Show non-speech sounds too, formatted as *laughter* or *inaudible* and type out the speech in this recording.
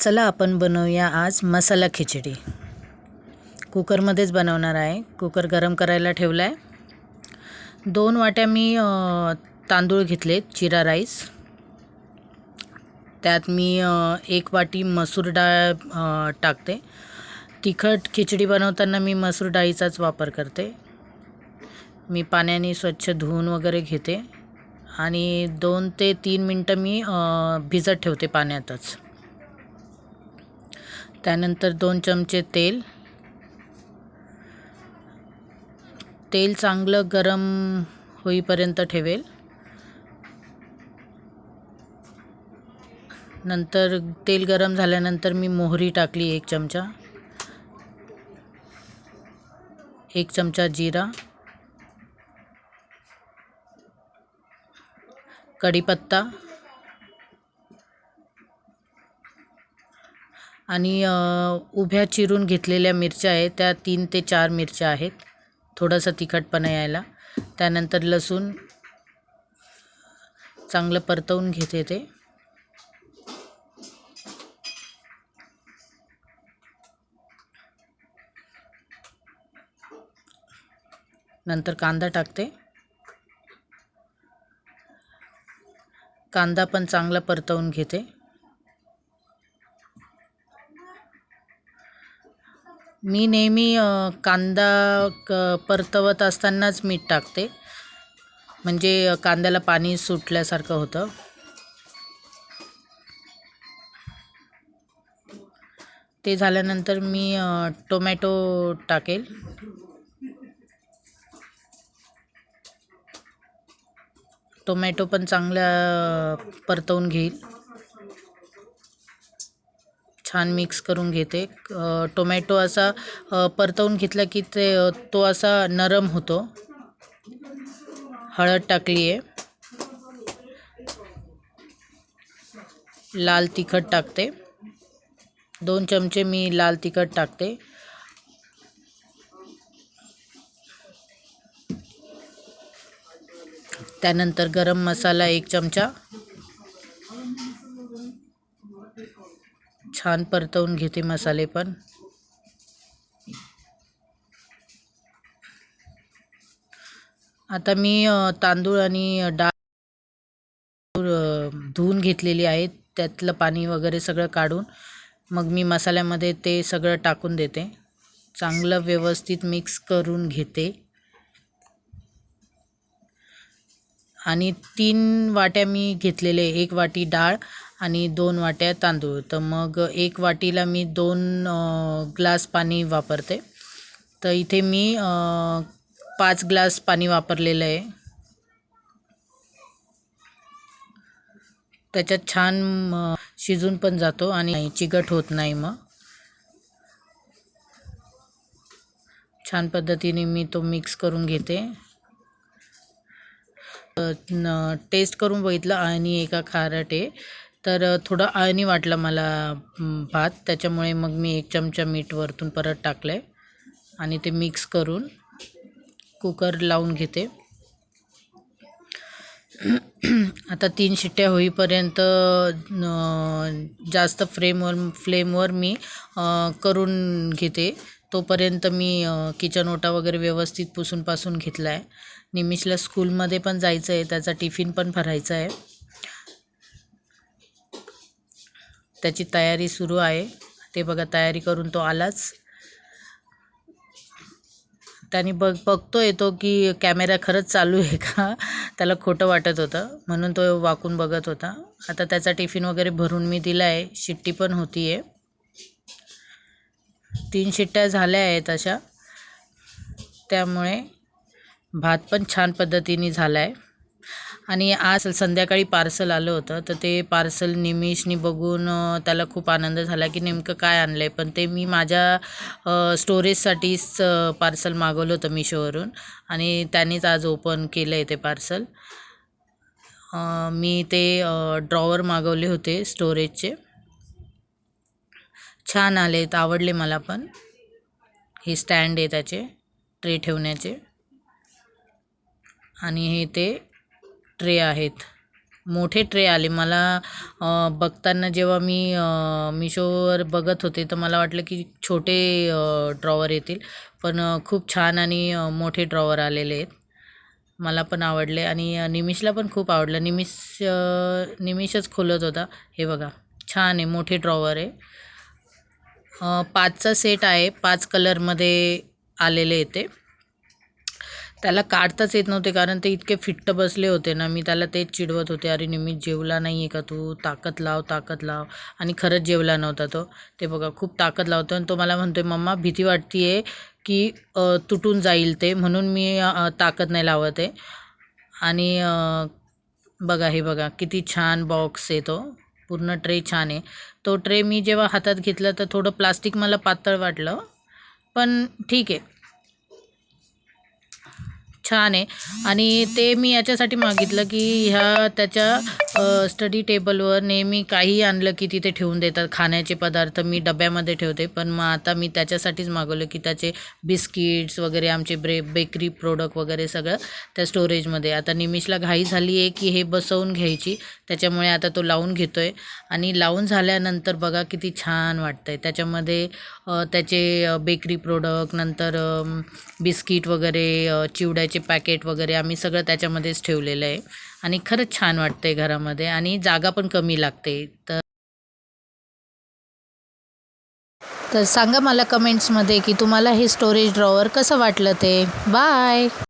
चला आपण बनवूया आज मसाला खिचडी. कुकरमध्येच बनवणार आहे. कुकर गरम करायला ठेवला आहे दोन वाट्या मी तांदूळ घेतलेत जिरा राईस. त्यात मी एक वाटी मसूर डाळ टाकते. तिखट खिचडी बनवताना मी मसूर डाळीचाच वापर करते. मी पाण्याने स्वच्छ धुवून वगैरे घेते. आणि दोन ते तीन मिनटं मी भिजत ठेवते पाण्यातच. त्यानंतर दोन चमचे तेल. तेल चांगलं गरम होईपर्यंत ठेवेल. नंतर तेल गरम झाल्यानंतर मी मोहरी टाकली एक चमचा. एक चमचा जिरा. कढीपत्ता. आणि उभ्या चिरून घेतलेल्या मिरच्या आहेत. त्या तीन ते चार मिरच्या आहेत. थोडंसं तिखटपणा यायला. त्यानंतर लसूण चांगलं परतवून घेते ते. नंतर कांदा टाकते. कांदा पण चांगला परतवून घेते. मी नेहमी कांदा क परतवत असतानाच मीठ टाकते. म्हणजे कांद्याला पाणी सुटल्यासारखं होतं. ते झाल्यानंतर मी टोमॅटो टाकेल. टोमॅटो पण चांगल्या परतवून घेईल. छान मिक्स करून घेते. टोमॅटो असा परतवून घेतला की ते तो असा नरम होतो. हळद टाकली आहे लाल तिखट टाकते. दोन चमचे मी लाल तिखट टाकते. त्यानंतर गरम मसाला एक चमचा. छान परतवून घेते मसाले पण. आता मी तांदूळ आणि डाळ धुवून घेतलेली आहे त्यातलं पाणी वगैरे सगळं काढून मग मी मसाल्यामध्ये ते सगळं टाकून देते. चांगलं व्यवस्थित मिक्स करून घेते. आणि तीन वाट्या मी घेतलेले एक वाटी डाळ आणि दोन वाट्या तांदूळ. तर मग एक वाटीला मी दोन ग्लास पाणी वापरते. तर इथे मी पाच ग्लास पाणी वापरलेलं आहे. त्याच्यात छान शिजून पण जातो आणि चिकट होत नाही मग. छान पद्धतीने मी तो मिक्स करून घेते. टेस्ट करून बघितलं आणि एका खारट आहे. तर थोडं अळणी वाटलं मला भात. त्याच्यामुळे मग मी एक चमचा मीठ वरतून परत टाकलं आहे आणि ते मिक्स करून कुकर लावून घेते. *clears throat* आता तीन शिट्ट्या होईपर्यंत जास्त फ्रेमवर फ्लेमवर मी करून घेते. तोपर्यंत मी किचन ओटा वगैरे व्यवस्थित पुसून पासून घेतला आहे निमिषला स्कूलमध्ये पण जायचं आहे त्याचा टिफिन पण भरायचा आहे त्याची तयारी सुरू आहे. ते बघा तयारी करून तो आलाच. त्याने बघ बघतो येतो की कॅमेरा खरंच चालू आहे का? त्याला खोटं वाटत होतं. म्हणून तो वाकून बघत होता. आता त्याचा टिफिन वगैरे भरून मी दिला आहे शिट्टी पण होती आहे तीन शिट्ट्या झाल्या आहेत अशा. त्यामुळे भात पण छान पद्धतीने झाला आहे आणि आज संध्याकाळी पार्सल आलं होतं तर ते पार्सल निमिषनी बघून त्याला खूप आनंद झाला की नेमकं काय आणलं आहे पण ते मी माझ्या स्टोरेजसाठीच पार्सल मागवलं होतं मिशोवरून आणि त्यांनीच आज ओपन केलं आहे ते पार्सल. मी ते ड्रॉवर मागवले होते स्टोरेजचे छान आलेत आवडले मला पण. हे स्टँड आहे त्याचे ट्रे ठेवण्याचे. आणि हे ते ट्रे आहेत. मोठे ट्रे आले. मला बघताना जेव्हा मी मिशोवर बघत होते तर मला वाटलं की छोटे ड्रॉवर येतील. पण खूप छान आणि मोठे ड्रॉवर आलेले आहेत. मला पण आवडले आणि निमिषला पण खूप आवडलं. निमिष निमिषच खोलत होता. हे बघा छान आहे मोठे ड्रॉवर आहे. पाचचा सेट आहे. पाच कलरमध्ये आलेले येते ते. त्याला काढताच येत नव्हते कारण ते इतके फिट्ट बसले होते ना. मी त्याला तेच चिडवत होते अरे निमित जेवला नाही आहे का तू? ताकद लाव ताकद लाव. आणि खरंच जेवला नव्हता तो. ते बघा खूप ताकद लावतो. आणि तो मला म्हणतो आहे मम्मा भीती वाटते आहे की तुटून जाईल ते म्हणून मी ताकद नाही लावत आहे. आणि बघा हे बघा किती छान बॉक्स आहे तो. पूर्ण ट्रे छान आहे. तो ट्रे मी जेव्हा हातात घेतला तर थोडं प्लास्टिक मला पातळ वाटलं. पण ठीक आहे. छान आहे. आणि ते मी याच्यासाठी मागितलं की ह्या त्याच्या स्टडी टेबलवर नेहमी काही आणलं की तिथे ठेवून देतात. खाण्याचे पदार्थ मी डब्यामध्ये ठेवते. पण मग आता मी त्याच्यासाठीच मागवलं की त्याचे बिस्किट्स वगैरे आमचे ब्रे बेकरी प्रोडक्ट वगैरे सगळं त्या स्टोरेजमध्ये आता निमिषला घाई झाली आहे की हे बसवून घ्यायची. त्याच्यामुळे आता तो लावून घेतो आहे आणि लावून झाल्यानंतर बघा किती छान वाटतं आहे त्याच्यामध्ये त्याचे बेकरी प्रोडक्ट नंतर बिस्किट वगैरे चिवड्याचे चहाचे पॅकेट वगैरे आम्ही सगळं त्याच्यामध्येच ठेवलेलं आहे. आणि खरंच छान वाटते घरामध्ये आणि जागा पण कमी लागते. तर तर सांगा मला कमेंट्समध्ये की तुम्हाला हे स्टोरेज ड्रॉवर कसं वाटलं ते. बाय